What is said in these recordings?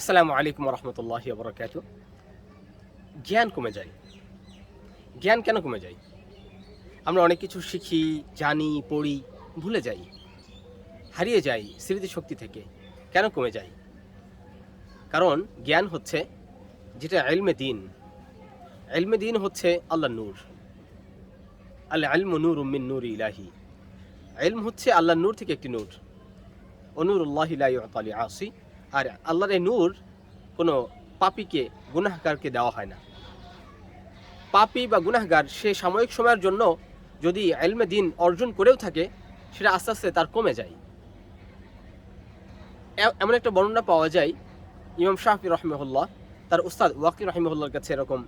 আসসালামু আলাইকুম রহমতুল্লাহ বরকাত জ্ঞান কমে যায়। জ্ঞান কেন কমে যায়? আমরা অনেক কিছু শিখি, জানি, পড়ি, ভুলে যাই। হারিয়ে যাই স্মৃতিশক্তি থেকে। কেন কমে যায়? কারণ জ্ঞান হচ্ছে যেটা এলমে দিন। এলমে দিন হচ্ছে আল্লাহ নূর। আল্লাহ আলম নূর উম্মিন নূর ইলাহি। এলম হচ্ছে আল্লাহ নূর থেকে একটি নূর। অনুরুল্লাহ ইলাহি আসি আর আল্লাহর এই নূর কোনো পাপিকে, গুনাহগারকে দেওয়া হয় না। পাপি বা গুনাহগার সে সাময়িক সময়ের জন্য যদি এলমে দিন অর্জন করেও থাকে, সেটা আস্তে আস্তে তার কমে যায়। এমন একটা বর্ণনা পাওয়া যায়, ইমাম শাহি রহমহল্লা তার উস্তাদ ওয়াকি রহমহল্লার কাছে এরকম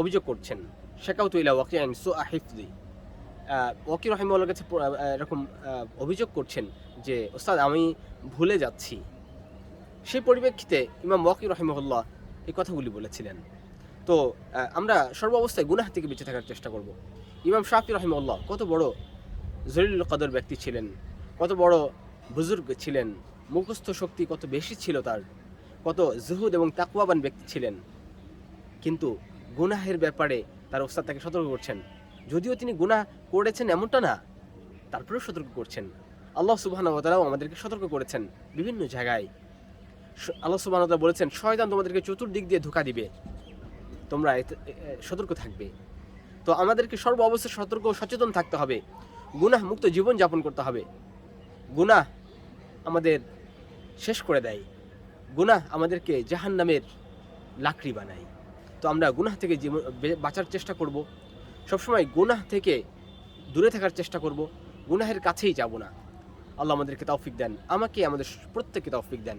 অভিযোগ করছেন। শেখাউত ইলা ওয়াকি আইন সু আহিফদি ওয়াকি রহিমুল্লার কাছে এরকম অভিযোগ করছেন যে ওস্তাদ আমি ভুলে যাচ্ছি। সেই পরিপ্রেক্ষিতে ইমাম ওয়াকি রহিমহল্লা এই কথাগুলি বলেছিলেন। তো আমরা সর্ব অবস্থায় গুনাহ থেকে বেঁচে থাকার চেষ্টা করব। ইমাম শাফি রহিমউল্লাহ কত বড় জলিল কদর ব্যক্তি ছিলেন, কত বড় বুজুর্গ ছিলেন, মুখস্থ শক্তি কত বেশি ছিল তার, কত জুহুদ এবং তাকুয়াবান ব্যক্তি ছিলেন। কিন্তু গুনাহের ব্যাপারে তার ওস্তাদ তাকে সতর্ক করছেন। যদিও তিনি গুনাহ করেছেন এমনটা না, তারপরেও সতর্ক করছেন। আল্লাহ সুবাহ আমাদেরকে সতর্ক করেছেন বিভিন্ন জায়গায়। আল্লাহ সুবাহ বলেছেন, শয়তান তোমাদেরকে চতুর্দিক দিয়ে ধোকা দিবে। তোমরা সতর্ক থাকবে। তো আমাদেরকে সর্ব অবস্থায় সতর্ক ও সচেতন থাকতে হবে। গুনাহ মুক্ত জীবন যাপন করতে হবে। গুনাহ আমাদের শেষ করে দেয়। গুনাহ আমাদেরকে জাহান নামের লাকড়ি বানায়। তো আমরা গুনাহ থেকে জীবন বাঁচার চেষ্টা করব। সবসময় গুনাহ থেকে দূরে থাকার চেষ্টা করব। গুনাহের কাছেই যাব না। আল্লাহ আমাদেরকে তৌফিক দেন। আমাকে আমাদের প্রত্যেককে তৌফিক দেন।